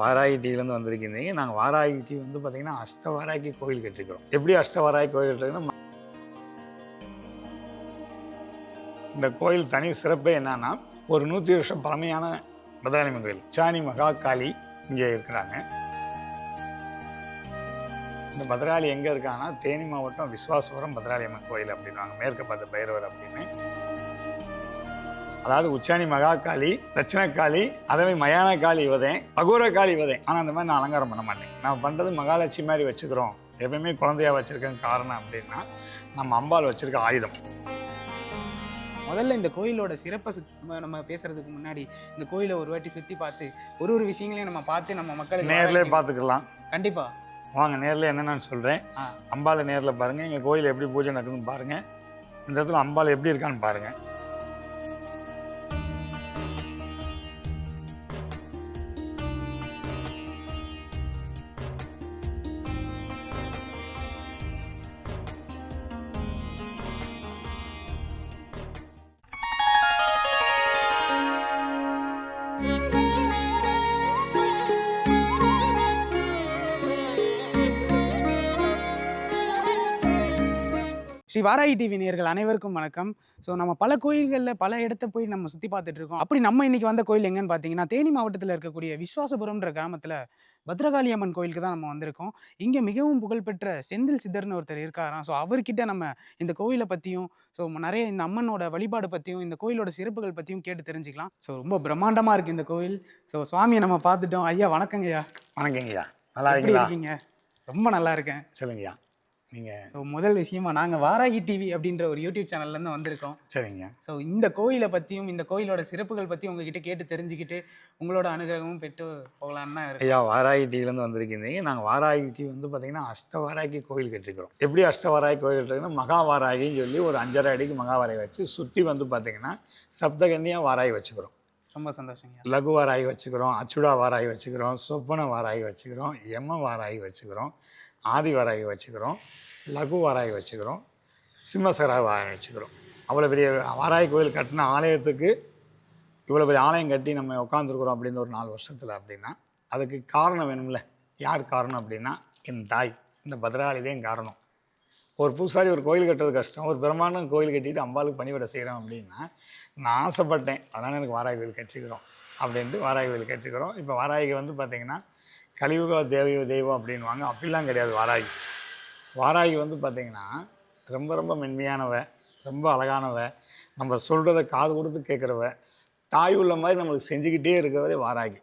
வாராகி டிவிலேருந்து வந்திருக்கீங்க நாங்கள் வாராகி டிவி வந்து பார்த்தீங்கன்னா அஷ்டவாராகி கோயில் கட்டிருக்கிறோம். எப்படி அஷ்டவாராகி கோயில் கட்டிருக்கோம் இந்த கோயில் தனி சிறப்பே என்னன்னா ஒரு நூற்றி வருஷம் பழமையான பத்ராளியம்மன் கோயில். சாணி மகா காளி இங்கே இருக்கிறாங்க. இந்த பத்ராளி எங்கே இருக்காங்கன்னா தேனி மாவட்டம் விஸ்வாசபுரம் பத்ராளியம்மன் கோயில் அப்படின்வாங்க மேற்கு பார்த்த பைரவர் அப்படின்னு. அதாவது உச்சாணி மகாகாளி தட்சிணக்காளி அதே மயான காளி இவதேன் அகோர காளி இவதேன் ஆனால் அந்த மாதிரி நான் அலங்காரம் பண்ண மாட்டேன். நான் பண்ணுறது மகாலட்சுமி மாதிரி வச்சுக்கிறோம். எப்பயுமே குழந்தையா வச்சிருக்கேன் காரணம் அப்படின்னா நம்ம அம்பாள் வச்சிருக்க ஆயுதம். முதல்ல இந்த கோயிலோட சிறப்பை சுத்- நம்ம- நம்ம பேசுறதுக்கு முன்னாடி இந்த கோயிலை ஒரு வாட்டி சுத்தி பார்த்து ஒரு ஒரு விஷயங்களையும் நம்ம பார்த்து நம்ம நேர்லயே ஆரோக்கியம்- பார்த்துக்கலாம். கண்டிப்பா. வாங்க நேர்ல என்னென்னு சொல்கிறேன் ஆ. அம்பாளை நேரில் பாருங்கள் எங்கள் கோயில் எப்படி பூஜை நடக்குதுன்னு பாருங்கள் இந்த இடத்துல அம்பாள் எப்படி இருக்கான்னு பாருங்கள் ஸ்ரீ வாராகி டிவி நேயர்கள் அனைவருக்கும் வணக்கம். ஸோ நம்ம பல கோயில்களில் பல இடத்த போய் நம்ம சுற்றி பார்த்துட்டு இருக்கோம். அப்படி நம்ம இன்னைக்கு வந்த கோயில் எங்கன்னு பார்த்தீங்கன்னா தேனி மாவட்டத்தில் இருக்கக்கூடிய விஸ்வாசபுரம்ன்ற கிராமத்தில் பத்ரகாளி அம்மன் கோயிலுக்கு தான் நம்ம வந்திருக்கோம். இங்கே மிகவும் புகழ்பெற்ற செந்தில் சித்தர்னு ஒருத்தர் இருக்காராம். ஸோ அவர்கிட்ட நம்ம இந்த கோயிலை பற்றியும் ஸோ நிறைய இந்த அம்மனோட வழிபாடு பற்றியும் இந்த கோயிலோட சிறப்புகள் பற்றியும் கேட்டு தெரிஞ்சுக்கலாம். ஸோ ரொம்ப பிரம்மாண்டமாக இருக்குது இந்த கோயில். ஸோ சுவாமியை நம்ம பார்த்துட்டோம். ஐயா வணக்கங்க ஐயா வணக்கங்கய்யா. நல்லா இருக்கீங்க? ரொம்ப நல்லா இருக்கேன். சொல்லுங்கய்யா. நீங்கள் ஸோ முதல் விஷயமா நாங்கள் வாராகி டிவி அப்படின்ற ஒரு யூடியூப் சேனல்லேருந்து வந்திருக்கோம். சரிங்க. ஸோ இந்த கோயிலை பற்றியும் இந்த கோயிலோட சிறப்புகள் பற்றியும் உங்ககிட்ட கேட்டு தெரிஞ்சுக்கிட்டு உங்களோட அனுகிரகமும் பெற்று போகலான்னு ஐயா வாராகி டிவிலேருந்து வந்திருக்கீங்க நாங்கள் வாராகி டிவி வந்து பார்த்தீங்கன்னா அஷ்ட வாராகி கோயில் கட்டிருக்கிறோம். எப்படி அஷ்ட வாராகி கோயில் கட்டிருக்கோம் மகா வாராகின்னு சொல்லி ஒரு அஞ்சரை அடிக்கு மகா வாராகி வச்சு சுற்றி வந்து பார்த்தீங்கன்னா சப்தகன்னியாக வாராகி வச்சுக்கிறோம். ரொம்ப சந்தோஷங்க. லகு வாராகி வச்சுக்கிறோம் அச்சுடா வாராகி வச்சுக்கிறோம் சொப்பன வாராகி வச்சுக்கிறோம் எம வாராகி வச்சுக்கிறோம் ஆதி வாராகி வச்சுக்கிறோம். லகு வாராய் வச்சுக்கிறோம். சிம்மசரா வாராகி வச்சுக்கிறோம். அவ்வளோ பெரிய வாராய் கோயில் கட்டின ஆலயத்துக்கு இவ்வளோ பெரிய ஆலயம் கட்டி நம்ம உட்காந்துருக்குறோம் அப்படின்னு ஒரு நாலு வருஷத்தில் அப்படின்னா அதுக்கு காரணம் வேணும்ல. யார் காரணம் அப்படின்னா என் தாய். இந்த பத்ரகாளி தான் காரணம். ஒரு பூசாரி ஒரு கோயில் கட்டுறது கஷ்டம். ஒரு பிரம்மாண்டம் கோயில் கட்டிட்டு அம்பாளுக்கு பணிவிட செய்கிறோம் அப்படின்னா நான் ஆசைப்பட்டேன். அதனால் எனக்கு வாராய் கோயில் கட்டிக்கிறோம் அப்படின்ட்டு வாராய் கோயில் கட்டிக்கிறோம். இப்போ வாராய்க்கு வந்து பார்த்திங்கன்னா கலியுக தேவி தெய்வம் அப்படின்வாங்க அப்படிலாம் கிடையாது வாராகி வாராகி வந்து பார்த்திங்கன்னா ரொம்ப ரொம்ப மென்மையானவ ரொம்ப அழகானவ நம்ம சொல்கிறத காது கொடுத்து கேட்குறவ தாய் உள்ள மாதிரி நம்மளுக்கு செஞ்சுக்கிட்டே இருக்கிறதே வாராகி.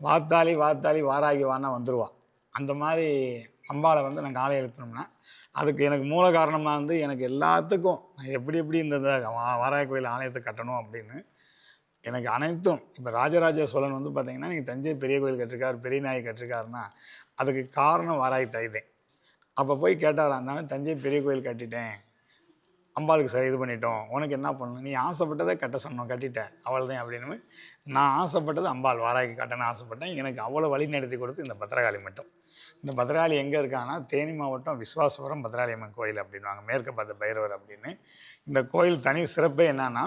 வாத்தாளி வாத்தாளி வாராகி வானா வந்துடுவா அந்த மாதிரி அம்பாளை வந்து நான் காலை எழுப்பினோம்னா அதுக்கு எனக்கு மூல காரணமாக வந்து எனக்கு எல்லாத்துக்கும் நான் எப்படி எப்படி இந்த வா- வாராகி கோயில் ஆலயத்தை கட்டணும் அப்படின்னு எனக்கு அனைத்தும் இப்போ ராஜராஜ சோழன் வந்து பார்த்திங்கன்னா நீங்கள் தஞ்சை பெரிய கோயில் கட்டிருக்காரு பெரிய நாய் கட்டிருக்காருன்னா அதுக்கு காரணம் வாராகி தைதேன் அப்போ போய் கேட்டார் அந்த தஞ்சை பெரிய கோயில் கட்டிட்டேன். அம்பாளுக்கு சரி இது பண்ணிட்டோம். உனக்கு என்ன பண்ணணும்? நீ ஆசைப்பட்டதை கட்ட சொன்னோம் கட்டிட்டேன். அவ்வளோதான் அப்படின்னு. நான் ஆசைப்பட்டது அம்பாள் வாராகி கட்டணும் ஆசைப்பட்டேன். எனக்கு அவ்வளோ வழி நடத்தி கொடுத்து இந்த பத்திரகாளி மட்டும். இந்த பத்ராளி எங்கே இருக்கான்னா தேனி மாவட்டம் விஸ்வாசபுரம் பத்ராளி அம்மன் கோயில் அப்படின்வாங்க மேற்கு பார்த்த பைரவர் அப்படின்னு. இந்த கோயில் தனி சிறப்பே என்னன்னா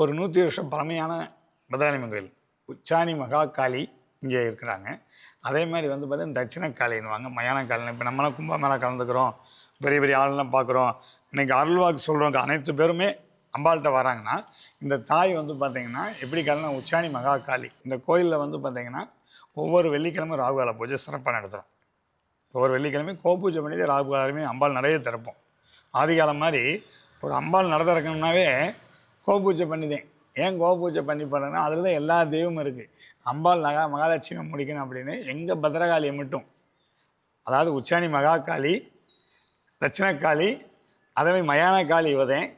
ஒரு நூற்றி வருஷம் பழமையான பத்ராளி அம்மன் கோயில். உச்சாணி மகாகாளி இங்கே இருக்கிறாங்க. அதே மாதிரி வந்து பார்த்தீங்கன்னா தட்சிண காளின்னுவாங்க இப்போ நம்மளாம் கும்பமேளா கலந்துக்கிறோம் பெரிய பெரிய ஆளுலாம் பார்க்குறோம். இன்றைக்கி அருள்வாக்கு சொல்கிறவங்க அனைத்து பேருமே அம்பாள்கிட்ட வராங்கன்னா இந்த தாய் வந்து பார்த்திங்கன்னா எப்படி காலினா உச்சாணி மகா காளி இந்த கோயிலில் வந்து பார்த்திங்கன்னா ஒவ்வொரு வெள்ளிக்கிழமை ராகுகால பூஜை சிறப்பாக நடத்துகிறோம் ஒவ்வொரு வெள்ளிக்கிழமையும் கோபூஜை பண்ணி ராகுகாலமே அம்பாள் நிறைய திறப்போம். ஆதிகாலம் மாதிரி ஒரு அம்பாள் நடத்திறக்கணும்னாவே கோபூஜை பண்ணிதேன் ஏன் கோப பூஜை பண்ணி போகிறேன்னா அதில் தான் எல்லா தெய்வமும் இருக்குது அம்பாள் நகா மகாலட்சுமி முடிக்கணும் அப்படின்னு எங்கள் பத்திரகாளியை மட்டும். அதாவது உச்சாணி மகாகாளி தட்சிணக்காளி அதே மயான வதேன்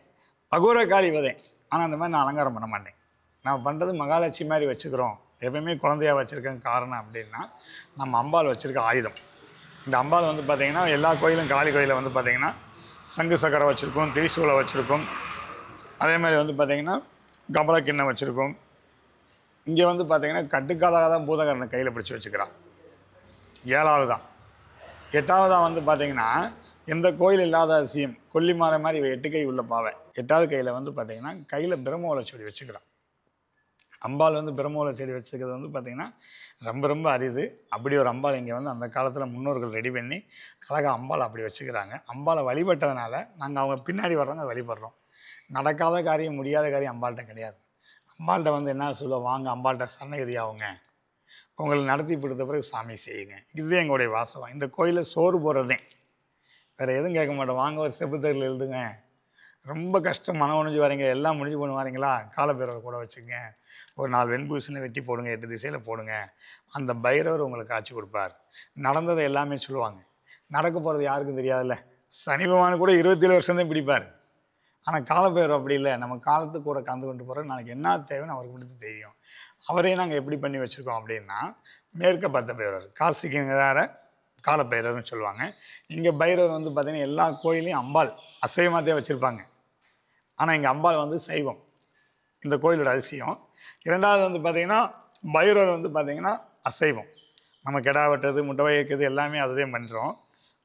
பகூரக்காளி வதேன் காளி ஆனால் அந்த மாதிரி நான் அலங்காரம் பண்ண மாட்டேன். நான் பண்ணுறது மகாலட்சுமி மாதிரி வச்சுக்கிறோம். எப்பயுமே குழந்தையாக வச்சுருக்கேன் காரணம் அப்படின்னா நம்ம அம்பாள் வச்சுருக்க ஆயுதம். இந்த அம்பாள் வந்து பார்த்திங்கன்னா எல்லா கோயிலும் காளி கோயிலில் வந்து பார்த்திங்கன்னா சங்கு சக்கரை வச்சுருக்கோம் திரிசூலை வச்சுருக்கோம். அதே மாதிரி வந்து பார்த்திங்கன்னா கபல கிண்ணம் வச்சுருக்கோம்? இங்கே வந்து பார்த்திங்கன்னா கட்டுக்காதாக தான் பூதகரனை கையில் பிடிச்சி வச்சுக்கிறான். ஏழாவது தான் எட்டாவதாக வந்து பார்த்தீங்கன்னா எந்த கோயில் இல்லாத அதிசயம் கொல்லிமாலை மாதிரி இவ எட்டு கை உள்ள பாவை எட்டாவது கையில் வந்து பார்த்தீங்கன்னா கையில் பிரம்மோலை செடி வச்சுக்கிறான். அம்பாள் வந்து பிரம்மூல செடி வச்சுக்கிறது வந்து பார்த்திங்கன்னா ரொம்ப ரொம்ப அரிது. அப்படி ஒரு அம்பாள் இங்கே வந்து அந்த காலத்தில் முன்னோர்கள் ரெடி பண்ணி அழகாக அம்பாள் அப்படி வச்சுக்கிறாங்க. அம்பாளை வழிபட்டதுனால நாங்கள் அவங்க பின்னாடி வர்றவங்க வழிபடுறோம். நடக்காத காரியம் முடியாத காரியம் அம்பாள்கிட்ட கிடையாது. அம்பாள்கிட்ட வந்து என்ன சொல்ல வாங்க அம்பாள்கிட்ட சரணகதி ஆகுங்க உங்களை நடத்தி கொடுத்த பிறகு சாமி செய்யுங்க. இதுவே எங்களுடைய வாசகம். இந்த கோயிலில் சோறு போடுறதே. வேறு எதுவும் கேட்க மாட்டோம். வாங்க ஒரு செப்புத்தரில் எழுதுங்க. ரொம்ப கஷ்டம். மனம் உணிஞ்சு வரீங்க. எல்லாம் முடிஞ்சு போன வரீங்களா? காலபைரவர் கூட வச்சுங்க. ஒரு நாலு வெண்பூசணி வெட்டி போடுங்க. எட்டு திசையில் போடுங்க. அந்த பைரவர் உங்களுக்கு காட்சி கொடுப்பார். நடந்ததை எல்லாமே சொல்லுவாங்க. நடக்க போகிறது யாருக்கும் தெரியாதுல்ல. சனி பகவான் கூட இருபத்தேழு வருஷம்தான் பிடிப்பார். ஆனால் காலபைரவர் அப்படி இல்லை. நம்ம காலத்து கூட கலந்து கொண்டு போகிற நாளைக்கு என்ன தேவைன்னு அவருக்கு மட்டும் தெரியும். அவரே நாங்கள் எப்படி பண்ணி வச்சுருக்கோம் அப்படின்னா மேற்க பத்த பைரவர் காசிக்குங்கிறார காலப்பெயரர்னு சொல்லுவாங்க. இங்கே பைரவர் வந்து பார்த்திங்கன்னா எல்லா கோயிலையும் அம்பாள் அசைவமாகத்தே வச்சுருப்பாங்க. ஆனால் இங்கே அம்பாள் வந்து சைவம். இந்த கோயிலோட அதிசயம். இரண்டாவது வந்து பார்த்திங்கன்னா பைரவர் வந்து பார்த்திங்கன்னா அசைவம். நம்ம கெடா வெட்டுறது முட்டை வைக்கிறது எல்லாமே அதுதான் பண்ணுறோம்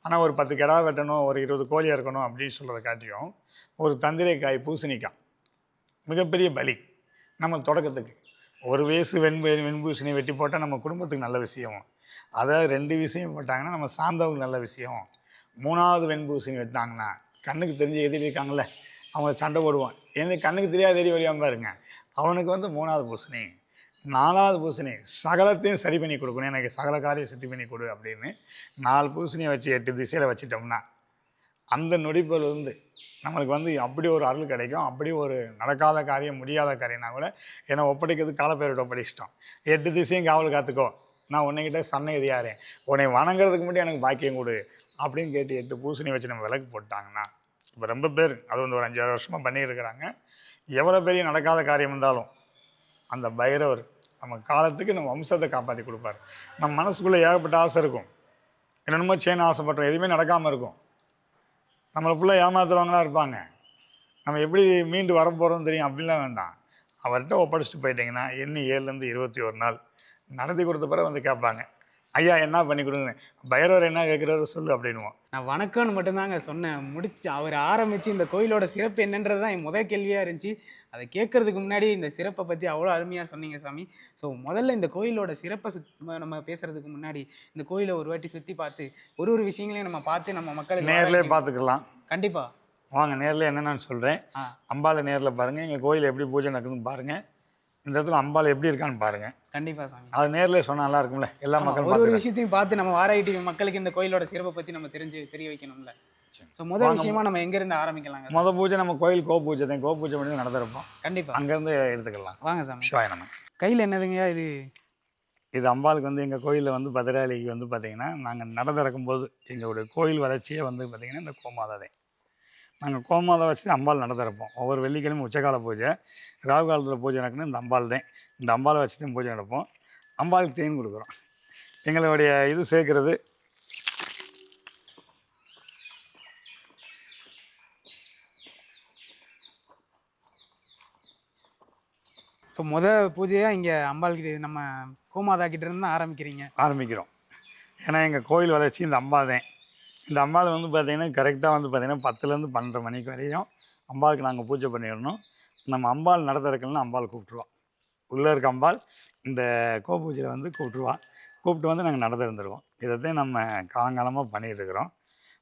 ஆனால் ஒரு பத்து கிடா வெட்டணும் ஒரு இருபது கோழி இருக்கணும் அப்படின்னு சொல்கிறத காட்டியும் ஒரு தந்திரைக்காய் பூசணிக்காய் மிகப்பெரிய பலி நம்ம தொடக்கத்துக்கு. ஒரு வயசு வெண்பு வெண்பூசணி வெட்டி போட்டால் நம்ம குடும்பத்துக்கு நல்ல விஷயம். அதாவது ரெண்டு விஷயம் போட்டாங்கன்னா நம்ம சார்ந்தவங்களுக்கு நல்ல விஷயம். மூணாவது வெண்பூசணி வெட்டினாங்கன்னா கண்ணுக்கு தெரிஞ்சு எதிரி இருக்காங்கல்ல அவங்க சண்டை போடுவான். எனக்கு கண்ணுக்கு தெரியாத எதிரி வழியாம பாருங்க. அவனுக்கு வந்து மூணாவது பூசணி. நாலாவது பூசணி சகலத்தையும் சரி பண்ணி கொடுக்கணும். எனக்கு சகல காரியம் சித்தி பண்ணி கொடு அப்படின்னு நாலு பூசணியை வச்சு எட்டு திசையில் வச்சிட்டோம்னா அந்த நொடிப்பில் இருந்து நம்மளுக்கு வந்து அப்படி ஒரு அருள் கிடைக்கும். அப்படி ஒரு நடக்காத காரியம் முடியாத காரியம்னா கூட என்னை ஒப்படைக்கிறது காலப்பேரோட ஒப்படைச்சிட்டோம். எட்டு திசையும் காவல் காத்துக்கோ. நான் உன்னைக்கிட்ட சன்னை எதியாரேன் உன்னை வணங்குறதுக்கு மட்டும் எனக்கு பாக்கியம் கொடு அப்படின்னு கேட்டு எட்டு பூசணி வச்சு நம்ம விளக்கு போட்டாங்கன்னா இப்போ ரொம்ப பேர் அது வந்து ஒரு அஞ்சாறு வருஷமாக பண்ணியிருக்கிறாங்க. எவ்வளோ பெரிய நடக்காத காரியம் இருந்தாலும் அந்த பைரவர் நம்ம காலத்துக்கு நம்ம வம்சத்தை காப்பாற்றி கொடுப்பார். நம்ம மனசுக்குள்ளே ஏகப்பட்ட ஆசை இருக்கும். என்னென்னமோ செய்யணும் ஆசைப்பட்டோம். எதுவுமே நடக்காமல் இருக்கும். நம்மளை ஃபுல்லாக ஏமாத்துறவங்களா இருப்பாங்க. நம்ம எப்படி மீண்டு வரப்போகிறோம்னு தெரியும். அப்படிலாம் வேண்டாம். அவர்கிட்ட ஒப்படைச்சிட்டு போயிட்டீங்கன்னா எண்ணி ஏழுலேருந்து இருபத்தி ஒரு நாள்? நடத்தி கொடுத்த பிறகு வந்து கேட்பாங்க. ஐயா என்ன பண்ணி கொடுங்க பைரவர் என்ன கேட்குறாரு சொல்லு அப்படின்வோம் நான் வணக்கம்னு மட்டும்தாங்க சொன்னேன். முடிச்சு அவர் ஆரம்பித்து இந்த கோயிலோட சிறப்பு என்னன்றது தான் என் முதல் கேள்வியாக இருந்துச்சு. அதை கேட்கறதுக்கு முன்னாடி இந்த சிறப்பை பற்றி அவ்வளோ அருமையாக சொன்னீங்க சாமி. ஸோ முதல்ல இந்த கோயிலோட சிறப்பை சுத் நம்ம பேசுறதுக்கு முன்னாடி இந்த கோயிலை ஒரு வாட்டி சுற்றி பார்த்து ஒரு ஒரு விஷயங்களையும் நம்ம பார்த்து நம்ம மக்களுக்கு நேர்லேயே ஆரோக்கியம்- பார்த்துக்கலாம். கண்டிப்பா. வாங்க நேரில் என்னென்னு சொல்கிறேன் ஆ. அம்பாளை நேரில் பாருங்கள் எங்கள் கோயில் எப்படி பூஜை நடக்குதுன்னு பாருங்கள் இந்த இடத்துல அம்பாள் எப்படி இருக்கான்னு பாருங்கள் கண்டிப்பா சாமி. அது நேரில் சொன்னா நல்லா இருக்கும்ல? எல்லா மக்களும் ஒரு விஷயத்தையும் பார்த்து நம்ம வாராய் டிவி மக்களுக்கு இந்த கோயிலோட சிறப்பை பற்றி நம்ம தெரிஞ்சு தெரிய வைக்கணும்ல. ஸோ முதல். விஷயமா நம்ம எங்கேருந்து ஆரம்பிக்கலாங்க முத பூஜை நம்ம கோயில் கோ பூஜை தான் கோ பூஜை பண்ணி நடந்திருப்போம். கண்டிப்பா. அங்கேருந்து எடுத்துக்கலாம். வாங்க சாமி. சிவாய நம்ம. கையில் என்னதுங்க இது? இது அம்பாளுக்கு வந்து எங்கள் கோயிலில் வந்து பத்ராளிக்கு வந்து பார்த்திங்கன்னா நாங்கள் நட திறக்கும்போது எங்களுடைய கோயில் வளர்ச்சியே வந்து பார்த்திங்கன்னா இந்த கோமாதா தான் நாங்கள் கோமாதா வச்சு அம்பாள் நட திறப்போம் ஒவ்வொரு வெள்ளிக்கிழமை உச்சகால பூஜை ராகு காலத்தில் பூஜை நடக்குன்னு இந்த அம்பாள் தான். இந்த அம்பாளை வச்சு தான் பூஜை நடப்போம். அம்பாளுக்கு தேன் கொடுக்குறோம். எங்களுடைய இது சேர்க்குறது ஸோ முத பூஜையாக இங்கே அம்பாள் கிட்ட நம்ம கோமாதா கிட்ட இருந்து தான் ஆரம்பிக்கிறீங்க? ஆரம்பிக்கிறோம். ஏன்னா எங்கள் கோயில் வளர்ச்சி இந்த அம்பா தான் இந்த அம்பாள் வந்து பார்த்திங்கன்னா கரெக்டாக வந்து பார்த்திங்கன்னா பத்துலேருந்து பன்னெண்டு மணிக்கு வரையும் அம்பாளுக்கு நாங்கள் பூஜை பண்ணிடணும். நம்ம அம்பாள் நடத்திறக்கலன்னா அம்பாள் கூப்பிட்ருவோம் உள்ளே இருக்க அம்பாள் இந்த கோ பூஜையில் வந்து கூப்பிட்ருவா கூப்பிட்டு வந்து நாங்கள் நடந்துருந்துருவோம் இதைத்தையும் இதைத்தான் நம்ம காலங்காலமாக பண்ணிகிட்ருக்குறோம்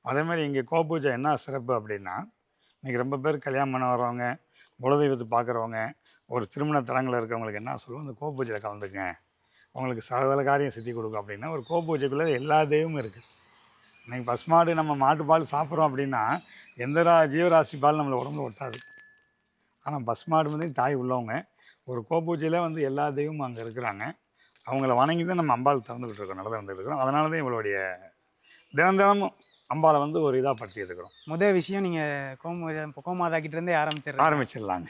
அதேமாதிரி இங்கே கோ பூஜை என்ன சிறப்பு அப்படின்னா இன்றைக்கி ரொம்ப பேர் கல்யாணம் பண்ண வரவங்க குலதெய்வத்தை பார்க்குறவங்க ஒரு திருமண தலங்களில் இருக்கவங்களுக்கு என்ன சொல்லுவோம்? இந்த கோ பூஜையில் கலந்துங்க உங்களுக்கு சகல காரியம் சித்தி கொடுக்கும். அப்படின்னா ஒரு கோ பூஜைக்குள்ளே எல்லா தெய்வமும் இருக்குது இன்னைக்கு பசுமாடு நம்ம மாட்டுப்பால் சாப்பிட்றோம் அப்படின்னா எந்த ரா ஜீவராசி பால் நம்மளை உடம்புல ஒட்டாது. ஆனால் பசுமாடு வந்து தாய் உள்ளவங்க ஒரு கோ பூஜையில் வந்து எல்லா தெய்வமும் அங்கே இருக்கிறாங்க. அவங்கள வணங்கி தான் நம்ம அம்பாள் திறந்துக்கிட்டு இருக்கோம் நடந்து வந்துட்டு இருக்கிறோம் அதனால தான் இவளுடைய தினம் தினமும் அம்பாளை வந்து ஒரு இதாக படுத்திட்டு இருக்கிறோம் முத விஷயம் நீங்கள் கோம கோமாதா கிட்ட இருந்தே ஆரம்பிச்சிடுறோம் ஆரம்பிச்சிடலாங்க.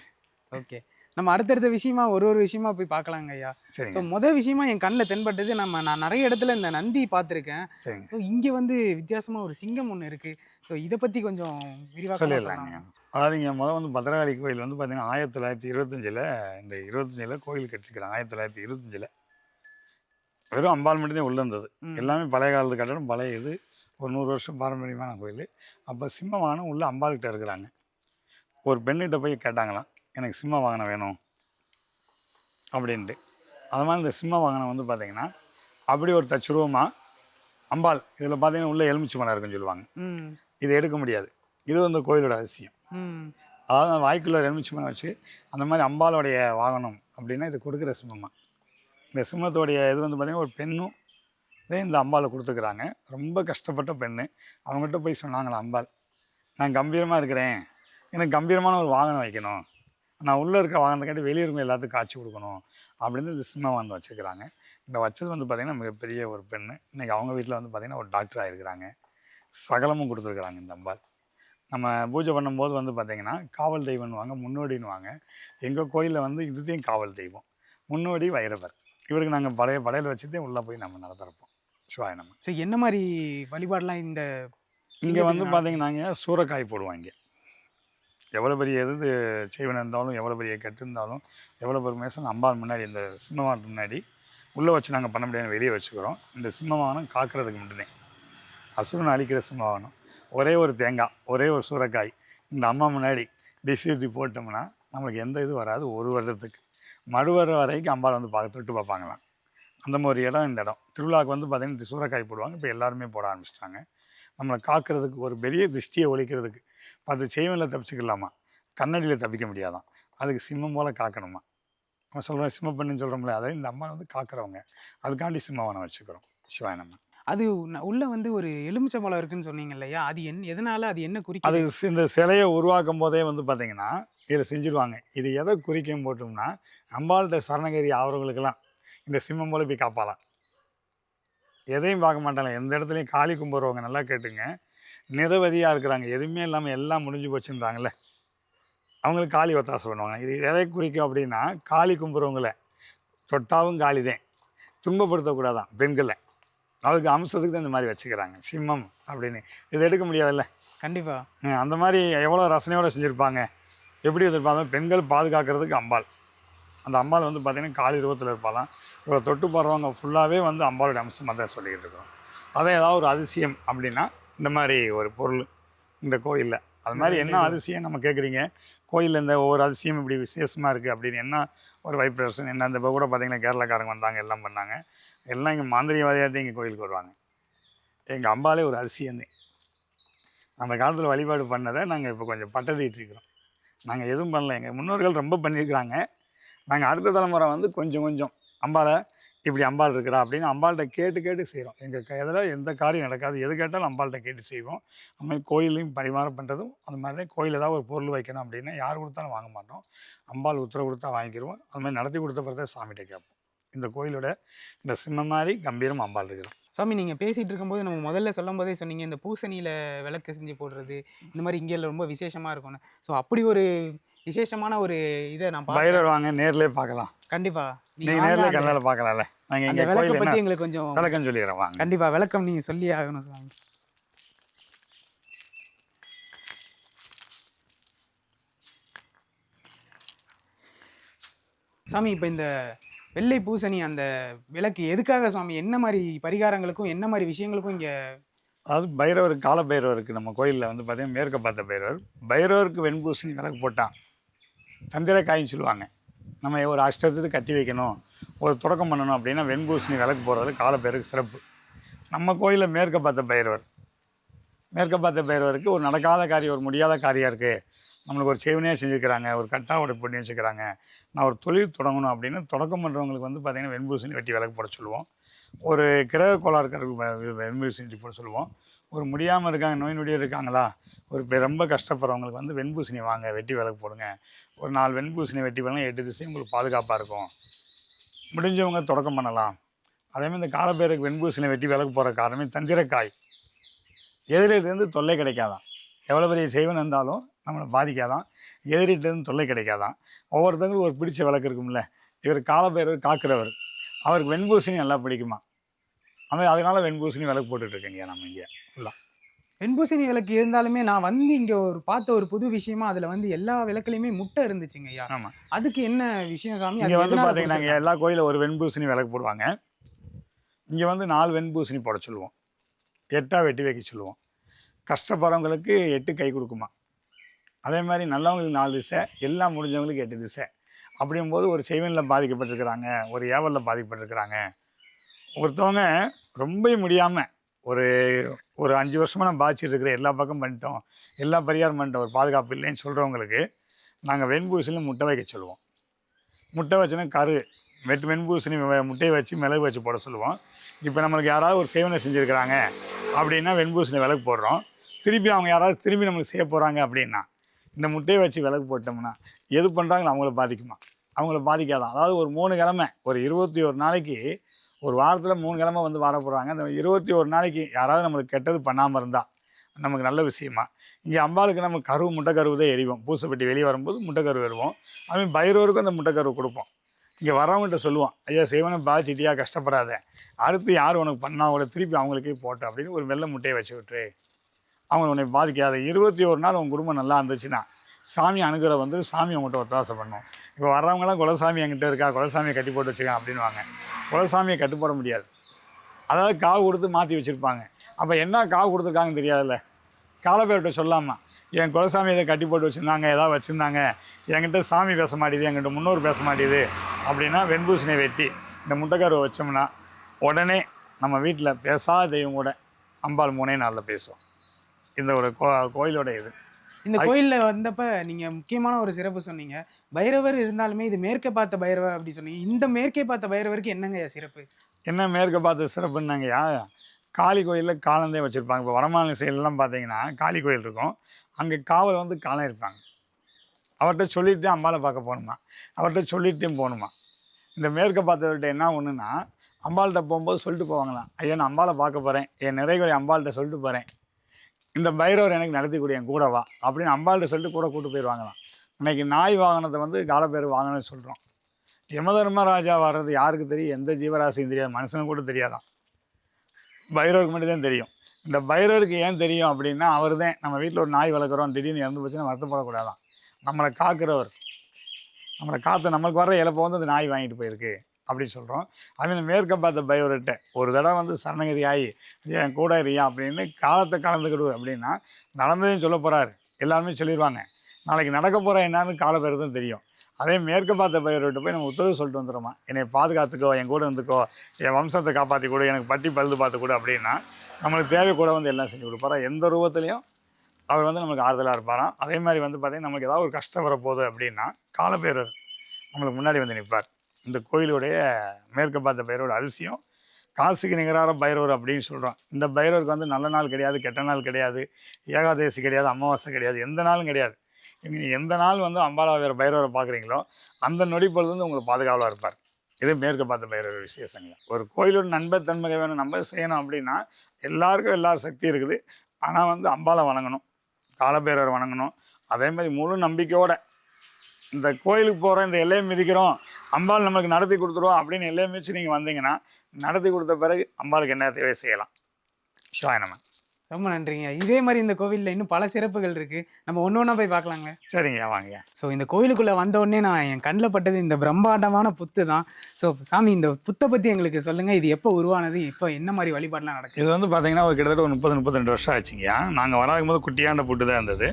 ஓகே. நம்ம அடுத்தடுத்த விஷயமா ஒரு ஒரு விஷயமா போய் பார்க்கலாங்க ஐயா. ஸோ சரிங்க முத விஷயமா என் கண்ணில் தென்பட்டது நம்ம நான் நிறைய இடத்துல இந்த நந்தி பார்த்துருக்கேன். ஸோ இங்கே வந்து வித்தியாசமாக ஒரு சிங்கம் ஒன்று இருக்குது ஸோ இதை பற்றி கொஞ்சம் விரிவாக சொல்லிடலாங்க. அதாவது இங்கே முதல் வந்து பத்ரகாளி கோயில் வந்து பார்த்தீங்கன்னா ஆயிரத்தி தொள்ளாயிரத்தி இருபத்தஞ்சில் இந்த இருபத்தஞ்சில் கோயில் கட்டிருக்கிறாங்க ஆயிரத்தி தொள்ளாயிரத்தி இருபத்தஞ்சில். வெறும் அம்பாள் மட்டும்தான் உள்ள இருந்தது. எல்லாமே பழைய காலத்து கட்டடம் பழைய இது. ஒரு நூறு வருஷம் பாரம்பரியமான கோயில். அப்போ சிம்ம வாகனம் உள்ள அம்பாள்கிட்ட இருக்கிறாங்க. ஒரு பெண்ணிட்ட போய் கேட்டாங்களாம். எனக்கு சிம்ம வாகனம் வேணும் அப்படின்ட்டு. அது மாதிரி இந்த சிம்ம வாகனம் வந்து பார்த்தீங்கன்னா அப்படி ஒரு தச்சுருவமாக அம்பாள் இதில் பார்த்தீங்கன்னா உள்ள எலுமிச்சை மலை இருக்குன்னு சொல்லுவாங்க. இதை எடுக்க முடியாது. இது வந்து கோயிலோட அதிசயம். அதாவது வாய்க்குள்ள எலுமிச்சை மலை வச்சு அந்த மாதிரி அம்பாளுடைய வாகனம் அப்படின்னா இது கொடுக்குற சிம்மமா இந்த சிம்மத்தோடைய இது வந்து பார்த்திங்கன்னா ஒரு பெண்ணும் இதே இந்த அம்பாளை கொடுத்துருக்குறாங்க ரொம்ப கஷ்டப்பட்ட பெண்ணு. அவங்ககிட்ட போய் சொன்னாங்களா அம்பாள் நான் கம்பீரமாக இருக்கிறேன். எனக்கு கம்பீரமான ஒரு வாகனம் வைக்கணும். நான் உள்ளே இருக்கிற வாகனத்தை கேட்டு வெளியே இருக்க எல்லாத்துக்கும் காட்சி கொடுக்கணும் அப்படின்னு இந்த சிம்ம வந்து வச்சுருக்கிறாங்க இந்த வச்சது வந்து பார்த்திங்கன்னா மிகப்பெரிய ஒரு பெண்ணு. இன்றைக்கி அவங்க வீட்டில் வந்து பார்த்திங்கன்னா ஒரு டாக்டர் ஆகிருக்கிறாங்க சகலமும் கொடுத்துருக்குறாங்க இந்த அம்பாள். நம்ம பூஜை பண்ணும்போது வந்து பார்த்திங்கன்னா காவல் தெய்வம்னுவாங்க முன்னோடின்னுவாங்க. எங்கள் கோயிலில் வந்து இதுதான் காவல் தெய்வம் முன்னோடி வைரவர். இவருக்கு நாங்கள் பழைய படையில் வச்சுட்டே உள்ளே போய் நம்ம நடத்துகிறப்போம் சிவாய நம்ம ஸோ என்ன மாதிரி வழிபாடெல்லாம் இந்த இங்கே வந்து சிங்கத்துக்கு பார்த்தீங்கன்னா சூறைக்காய் போடுவாங்க. எவ்வளோ பெரிய எது செய்வன் இருந்தாலும் எவ்வளோ பெரிய கெட்டு இருந்தாலும் எவ்வளோ பெரிய மேசம் அம்பாள் முன்னாடி இந்த சிம்மவான் முன்னாடி உள்ளே வச்சு நாங்கள் பண்ண முடியாது வெளியே வச்சுக்கிறோம். இந்த சிம்மவானம் காக்கிறதுக்கு மட்டுமே அசுரன் அழிக்கிற சிம்மவானம். ஒரே ஒரு தேங்காய் ஒரே ஒரு சூறைக்காய் இந்த அம்மா முன்னாடி டிஷ் ஊற்றி போட்டோம்னா நம்மளுக்கு எந்த இது வராது ஒரு வருடத்துக்கு. மறு வர வரைக்கும் அம்பாள் வந்து பார்க்க தொட்டு பார்ப்பாங்களாம். அந்த மாதிரி இடம் இந்த இடம். திருவிழாவுக்கு வந்து பார்த்திங்கன்னா இந்த சூறைக்காய் போடுவாங்க. இப்போ எல்லாருமே போட ஆரம்பிச்சிட்டாங்க. நம்மளை காக்கிறதுக்கு ஒரு பெரிய திருஷ்டியை ஒழிக்கிறதுக்கு பத்து செய்வனில் தப்பிச்சுக்கலாமா? கண்ணடியில் தப்பிக்க முடியாதாம் அதுக்கு சிம்மம் போல் காக்கணுமா? நம்ம சொல்கிறோம் சிம்ம பண்ணுன்னு சொல்கிறோம்ல அதை இந்த அம்மா வந்து காக்கிறவங்க. அதுக்காண்டி சிம்மவனம் வச்சுக்கிறோம். சிவாய நம்ம அது உள்ள வந்து ஒரு எலுமிச்சம்பழம் இருக்குன்னு சொன்னீங்க இல்லையா? அது என்ன எதனால அது என்ன அது குறிக்குது சி- இந்த சிலையை உருவாக்கும் போதே வந்து பார்த்தீங்கன்னா இதில் செஞ்சுருவாங்க. இது எதை குறிக்கும் போட்டோம்னா அம்பாள்கிட்ட சரணகிரி ஆகிறவங்களுக்கெல்லாம் இந்த சிம்மம் போல போய் காப்பாலாம். எதையும் பார்க்க மாட்டாங்க. எந்த இடத்துலையும் காளி கும்பிட்றவங்க நல்லா கேட்டுங்க. நிரவதியாக இருக்கிறாங்க. எதுவுமே இல்லாமல் எல்லாம் முடிஞ்சு போச்சுன்றாங்கல்ல. அவங்களுக்கு காளி ஒத்தாசை பண்ணுவாங்க. இது எதை குறிக்கும் அப்படின்னா காளி கும்பிட்றவங்கள தொட்டாவும் காளி தான். துன்பப்படுத்தக்கூடாதான் பெண்களை. அதுக்கு அம்சத்துக்கு தான் இந்த மாதிரி வச்சுக்கிறாங்க. சிம்மம் அப்படின்னு. இதை எடுக்க முடியாதுல்ல? கண்டிப்பா. ம், அந்த மாதிரி எவ்வளோ ரசனையோடு செஞ்சுருப்பாங்க? எப்படி எதிர்பார்த்தோம் பெண்கள் பாதுகாக்கிறதுக்கு அம்பாள். அந்த அம்பாள் வந்து பார்த்திங்கன்னா காலி ரூபத்தில் இருப்பாளாம். இவ்வளோ தொட்டு போடுறவங்க ஃபுல்லாகவே வந்து அம்பாளுடைய அம்சமாக தான் சொல்லிக்கிட்டு இருக்கிறோம் அதே ஏதாவது ஒரு அதிசயம் அப்படின்னா இந்த மாதிரி ஒரு பொருள் இந்த கோயிலில். அது மாதிரி என்ன அதிசயம் நம்ம கேட்குறீங்க கோயிலில் இந்த ஒவ்வொரு அதிசயம் இப்படி விசேஷமாக இருக்குது அப்படின்னு என்ன ஒரு வைப்ரேஷன் என்ன இந்த இப்போ கூட பார்த்தீங்கன்னா கேரளாக்காரங்க வந்தாங்க எல்லாம் பண்ணாங்க. எல்லாம் இங்கே மாந்திரிகவாதியாக தான் இங்கே கோயிலுக்கு வருவாங்க. எங்கள் அம்பாலே ஒரு அதிசயம் அந்த காலத்தில் வழிபாடு பண்ணதை நாங்கள் இப்போ கொஞ்சம் பட்டதிட்டு இருக்கிறோம். நாங்கள் எதுவும் பண்ணல. எங்கள் முன்னோர்கள் ரொம்ப பண்ணியிருக்கிறாங்க நாங்கள் அடுத்த தலைமுறை வந்து கொஞ்சம் கொஞ்சம் அம்பாளை இப்படி அம்பாள் இருக்கிறா அப்படின்னு அம்பாள்கிட்ட கேட்டு கேட்டு செய்கிறோம் எங்கள் இதில் எந்த காரியம் நடக்காது. எது கேட்டாலும் அம்பாள்கிட்ட கேட்டு செய்வோம். மாதிரி கோயிலையும் பரிமாறம் பண்ணுறதும் அந்த மாதிரி கோயில் ஏதாவது ஒரு பொருள் வைக்கணும் அப்படின்னா யார் கொடுத்தாலும் வாங்க மாட்டோம். அம்பாள் உத்தரவு கொடுத்தா வாங்கிக்கிடுவோம் அது மாதிரி நடத்தி கொடுத்த பிறகு சாமிகிட்ட கேட்போம். இந்த கோயிலோட இந்த சின்ன மாதிரி கம்பீரம் அம்பாள் இருக்குது சாமி நீங்க பேசிட்டு இருக்கும்போது நம்ம முதல்ல சொல்லும் போதே சொன்னீங்க இந்த பூசணியில விளக்கு செஞ்சு போடுறது இந்த மாதிரி இங்கே ரொம்ப விசேஷமா இருக்கும்னு. ஸோ அப்படி ஒரு விசேஷமான ஒரு இதை நான் பார்த்தேன் பைரவர் வாங்க நேர்லயே பார்க்கலாம். கண்டிப்பா. நீங்க அந்த- கண்ணால் பார்க்கலாம்ல இங்கே கோயில் என்ன பத்தி எங்களுக்கு கொஞ்சம் விளக்கம் சொல்லிடுறேன் வாங்க. கண்டிப்பா விளக்கம் நீங்க சொல்லி ஆகணும் சாமி. சாமி இப்போ இந்த வெள்ளை பூசணி அந்த விளக்கு எதுக்காக சுவாமி என்ன மாதிரி பரிகாரங்களுக்கும் என்ன மாதிரி விஷயங்களுக்கும் இங்க அதாவது பைரவர் கால பைரவருக்கு நம்ம கோயிலில் வந்து பார்த்தீங்கன்னா மேற்க பார்த்த பைரவர் பைரவருக்கு வெண்பூசணி விளக்கு போட்டான். தந்திரக்காயின்னு சொல்லுவாங்க. நம்ம ஒரு அஷ்டத்துக்கு கட்டி வைக்கணும் ஒரு தொடக்கம் பண்ணணும் அப்படின்னா வெண்பூசணி விளக்கு போடுறது காலப்பேருக்கு சிறப்பு. நம்ம கோயிலில் மேற்க பார்த்த பைரவர். மேற்க பார்த்த பைரவருக்கு ஒரு நடக்காத காரியம் ஒரு முடியாத காரியம் இருக்குது நம்மளுக்கு ஒரு சேவனையாக செஞ்சுருக்கிறாங்க ஒரு கட்டாவோட பண்ணி வச்சுக்கிறாங்க நான் ஒரு தொழில் தொடங்கணும் அப்படின்னு தொடக்கம் பண்ணுறவங்களுக்கு வந்து பார்த்திங்கன்னா வெண்பூசணி வெட்டி விளக்கு போட சொல்லுவோம். ஒரு கிரக கோளாறு இருக்கிற வெண்பூசணி போட சொல்லுவோம். ஒரு முடியாமல் இருக்காங்க நோய் நொடியாக இருக்காங்களா? ஒரு ரொம்ப கஷ்டப்படுறவங்களுக்கு வந்து வெண்பூசணி வாங்க வெட்டி விளக்கு போடுங்க. ஒரு நாலு வெண்பூசணி வெட்டி விளங்க எட்டு திசையும் உங்களுக்கு பாதுகாப்பாக இருக்கும். முடிஞ்சவங்க தொடக்கம் பண்ணலாம். அதேமாதிரி இந்த காலப்பேருக்கு வெண்பூசணி வெட்டி விளக்கு போகிற காரணமே தந்திரக்காய் எதிரிலிருந்து தொல்லை கிடைக்காதான். எவ்வளோ பெரிய செய்வன் இருந்தாலும் நம்மளை பாதிக்காதான். எதிரிட்டிருந்து தொல்லை கிடைக்காதான். ஒவ்வொருத்தங்களுக்கும் ஒரு பிடிச்ச விளக்கு இருக்கும்ல. இவர் காலப்பேரவர் காக்கிறவர். அவருக்கு வெண்பூசணி நல்லா பிடிக்குமா? அவன் அதனால் வெண்பூசணி விளக்கு போட்டுட்ருக்கேங்க நம்ம இங்கே. வெண்பூசணி விளக்கு இருந்தாலுமே நான் வந்து இங்க ஒரு பார்த்த ஒரு புது விஷயமா அதுல வந்து எல்லா விளக்குலயுமே முட்டை இருந்துச்சுங்க ஐயா. ஆமாம் அதுக்கு என்ன விஷயம் சாமி? இங்கே வந்து பார்த்தீங்கன்னா? எல்லா கோயிலில் ஒரு வெண்பூசணி விளக்கு போடுவாங்க. இங்கே வந்து நாலு வெண்பூசணி போட சொல்லுவோம். எட்டாக வெட்டி வைக்க சொல்லுவோம். கஷ்டப்படுறவங்களுக்கு எட்டு கை கொடுக்குமா? அதே மாதிரி நல்லவங்களுக்கு நாலு திசை எல்லாம் முடிஞ்சவங்களுக்கு எட்டு திசை. அப்படிங்கும்போது ஒரு செய்வனில் பாதிக்கப்பட்டிருக்கிறாங்க ஒரு ஏவலில் பாதிக்கப்பட்டிருக்கிறாங்க. ஒருத்தவங்க ரொம்ப முடியாமல் ஒரு ஒரு அஞ்சு வருஷமாக நான் பாதிச்சிட்டு இருக்கிற எல்லா பக்கம் பண்ணிட்டோம். எல்லா பரிகாரம் பண்ணிட்டோம். ஒரு பாதுகாப்பு இல்லைன்னு சொல்கிறவங்களுக்கு நாங்கள் வெண்பூசணியில் முட்டை வைக்க சொல்லுவோம். முட்டை வச்சுன்னா கரு. வெட்டு வெண்பூசணி முட்டையை வச்சு மிளகு வச்சு போட சொல்லுவோம். இப்போ நம்மளுக்கு யாராவது ஒரு சேவனை செஞ்சுருக்கிறாங்க அப்படின்னா வெண்பூசணி விளக்கு போடுறோம். திருப்பி அவங்க யாராவது திரும்பி நம்மளுக்கு செய்ய போகிறாங்க அப்படின்னா இந்த முட்டையை வச்சு விளக்கு போட்டோம்னா எது பண்ணுறாங்களோ அவங்கள பாதிக்குமா? அவங்கள பாதிக்காதான் அதாவது ஒரு மூணு கிழமை ஒரு இருபத்தி ஒரு நாளைக்கு ஒரு வாரத்தில் மூணு கிழமை வந்து வர போகிறாங்க அந்த இருபத்தி ஒரு நாளைக்கு யாராவது நம்மளுக்கு கெட்டது பண்ணாமல் இருந்தால் நமக்கு நல்ல விஷயமா? இங்கே அம்பாளுக்கு நம்ம கருவு முட்டை கருவு தான் எரிவோம். பூசப்பட்டி வெளியே வரும்போது முட்டை கருவு எறிவோம் அதுமாதிரி பைரவருக்கும் அந்த முட்டை கருவு கொடுப்போம். இங்கே வரவங்ககிட்ட சொல்லுவோம் ஐயா சிவனை பாதிச்சிட்டியா கஷ்டப்படாத. அடுத்து யார் உனக்கு பண்ணா கூட திருப்பி அவங்களுக்கே போட்டோம் அப்படின்னு ஒரு வெள்ளை முட்டையை வச்சு விட்டுரு. அவங்க உன்னை பாதிக்காத. இருபத்தி ஒரு நாள் உங்கள் குடும்பம் நல்லா இருந்துச்சுன்னா சாமி அணுகிற வந்து சாமி அவங்ககிட்ட ஒத்தாசை பண்ணும். இப்போ வர்றவங்களாம் குலசாமி என்கிட்ட இருக்கா? குலசாமியை கட்டி போட்டு வச்சுக்கேன் அப்படின்வாங்க குலசாமியை கட்டுப்பட முடியாது. அதாவது காவு கொடுத்து மாற்றி வச்சுருப்பாங்க. அப்போ என்ன காவு கொடுத்துருக்காங்கன்னு தெரியாதுல்ல? காலப்பேர்கிட்ட சொல்லாமா என் குலசாமி இதை கட்டி போட்டு வச்சுருந்தாங்க ஏதாவது வச்சுருந்தாங்க. என்கிட்ட சாமி பேச மாட்டேது என்கிட்ட முன்னோர் பேச மாட்டேது. அப்படின்னா வெண்பூசணியை வெட்டி இந்த முட்டைக்காரவை வச்சோம்னா உடனே நம்ம வீட்டில் பேசாத தெய்வம் கூட அம்பாள் மூணே நாளில் பேசுவோம் இந்த ஒரு கோ கோயிலோட இது. இந்த கோயில்ல வந்தப்ப நீங்க முக்கியமான ஒரு சிறப்பு சொன்னீங்க. பைரவர் இருந்தாலுமே இது மேற்கே பார்த்த பைரவர் அப்படி சொன்னீங்க. இந்த மேற்கே பார்த்த பைரவருக்கு என்னங்க சிறப்பு? என்ன மேற்க பார்த்து சிறப்புன்னாங்கய்யா காளி கோயிலில் காலந்தே வச்சுருப்பாங்க. இப்போ வடமாநில சைட்லலாம் பார்த்தீங்கன்னா காளி கோயில் இருக்கும். அங்கே காவல் வந்து காலம் இருப்பாங்க. அவர்கிட்ட சொல்லிட்டு அம்பாவை பார்க்க போகணுமா? அவர்கிட்ட சொல்லிட்டே போகணுமா? இந்த மேற்க பார்த்தவர்கிட்ட என்ன ஒன்றுனா அம்பாள்கிட்ட போகும்போது சொல்லிட்டு போவாங்களாம். ஐயா நான் அம்பாவை பார்க்க போகிறேன் என் நிறைகுறை அம்பாள்கிட்ட சொல்லிட்டு போகிறேன் இந்த பைரவர் எனக்கு நடத்தி என் கூட வா அப்படின்னு அம்பாள்கிட்ட சொல்லிட்டு கூட கூட்டு போயிடுவாங்களாம் இன்னைக்கு நாய் வாகனத்தை வந்து காலப்பேர் வாகனம்னு சொல்கிறோம் யமதர்மராஜா வர்றது யாருக்கு தெரியும்? எந்த ஜீவராசியும் தெரியாது. மனுஷனுக்கு கூட தெரியாதான். பைரவருக்கு மட்டும்தான் தெரியும். இந்த பைரவருக்கு ஏன் தெரியும் அப்படின்னா அவர் தான் நம்ம வீட்டில் ஒரு நாய் வளர்க்குறோம். திடீர்னு இறந்து போச்சுன்னா வருத்தப்படக்கூடாதான். நம்மளை காக்கிறவர். நம்மளை காத்து நம்மளுக்கு வர்ற இழப்பை வந்து அந்த நாய் வாங்கிட்டு போயிருக்கு. அப்படின்னு சொல்கிறோம் அதுமாதிரி மேற்க பார்த்த பைரவர்கிட்ட ஒரு தடவை வந்து சரணகதி ஆகி என் கூட இருக்கியா? அப்படின்னு காலத்தை கலந்துக்கிடுவோம் அப்படின்னா நடந்ததையும் சொல்ல போகிறாரு எல்லாருமே சொல்லிடுவாங்க நாளைக்கு நடக்க போகிற என்னன்னு கால தான் தெரியும். அதே மேற்க பார்த்த பயிர்கிட்ட போய் நம்ம உத்தரவு சொல்லிட்டு வந்துடுமா என்னை பாதுகாத்துக்கோ என் கூட இருந்துக்கோ என் வம்சத்தை காப்பாற்றி கொடு எனக்கு பட்டி பழுது பார்த்து கொடு அப்படின்னா நம்மளுக்கு தேவை கூட வந்து எல்லாம் செஞ்சு கொடுப்பாரா. எந்த ரூபத்துலையும் அவர் வந்து நமக்கு ஆறுதலாக இருப்பாராம். அதே மாதிரி வந்து பார்த்திங்கன்னா நமக்கு ஏதாவது ஒரு கஷ்டம் வரப்போகுது அப்படின்னா காலப்பேரர் நம்மளுக்கு முன்னாடி வந்து நிற்பார் இந்த கோயிலுடைய மேற்கு பார்த்த பைரவர் அதிசயம். காசுக்கு நிகரான பைரவர் அப்படின்னு சொல்கிறோம் இந்த பைரவருக்கு வந்து நல்ல நாள் கிடையாது கெட்ட நாள் கிடையாது ஏகாதேசி கிடையாது அமாவாசை கிடையாது எந்த நாளும் கிடையாது. நீங்கள் எந்த நாள் வந்து அம்பாலா வேறு பைரவரை பார்க்குறீங்களோ அந்த நொடி பொழுது வந்து உங்களுக்கு பாதுகாவலாக இருப்பார். இது மேற்கு பார்த்த பைரவர் விசேஷங்கள். ஒரு கோயிலோட நண்பத்தன்மை வேணும் நம்ம செய்யணும் அப்படின்னா எல்லாருக்கும் எல்லா சக்தி இருக்குது. ஆனால் வந்து அம்பாலை வணங்கணும் காலபைரவர் வணங்கணும். அதே மாதிரி முழு நம்பிக்கையோடு இந்த கோயிலுக்கு போகிறோம் இந்த எல்லையை மிதிக்கிறோம் அம்பாள் நமக்கு நடத்தி கொடுத்துருவோம் அப்படின்னு எல்லையை மிதிச்சு நீங்கள் வந்தீங்கன்னா நடத்தி கொடுத்த பிறகு அம்பாளுக்கு என்ன தேவை செய்யலாம். சிவாய நம்ம ரொம்ப நன்றிங்க. இதே மாதிரி இந்த கோவில்ல இன்னும் பல சிறப்புகள் இருக்கு. நம்ம ஒன்று ஒன்றா போய் பார்க்கலாங்க சரிங்க வாங்க. ஸோ இந்த கோயிலுக்குள்ள வந்த உடனே நான் என் கண்ணில் பட்டது இந்த பிரம்மாண்டமான புத்து தான். ஸோ சாமி இந்த புத்தை பத்தி எங்களுக்கு சொல்லுங்க. இது எப்போ உருவானது? இப்போ என்ன மாதிரி வழிபாடுலாம் நடக்குது? இது வந்து பார்த்தீங்கன்னா ஒரு கிட்டத்தட்ட ஒரு முப்பது முப்பத்தி ரெண்டு வருஷம் ஆச்சுங்கய்யா நாங்கள் வராதுக்கும் போது குட்டியாண்ட புட்டு தான் இருந்தது.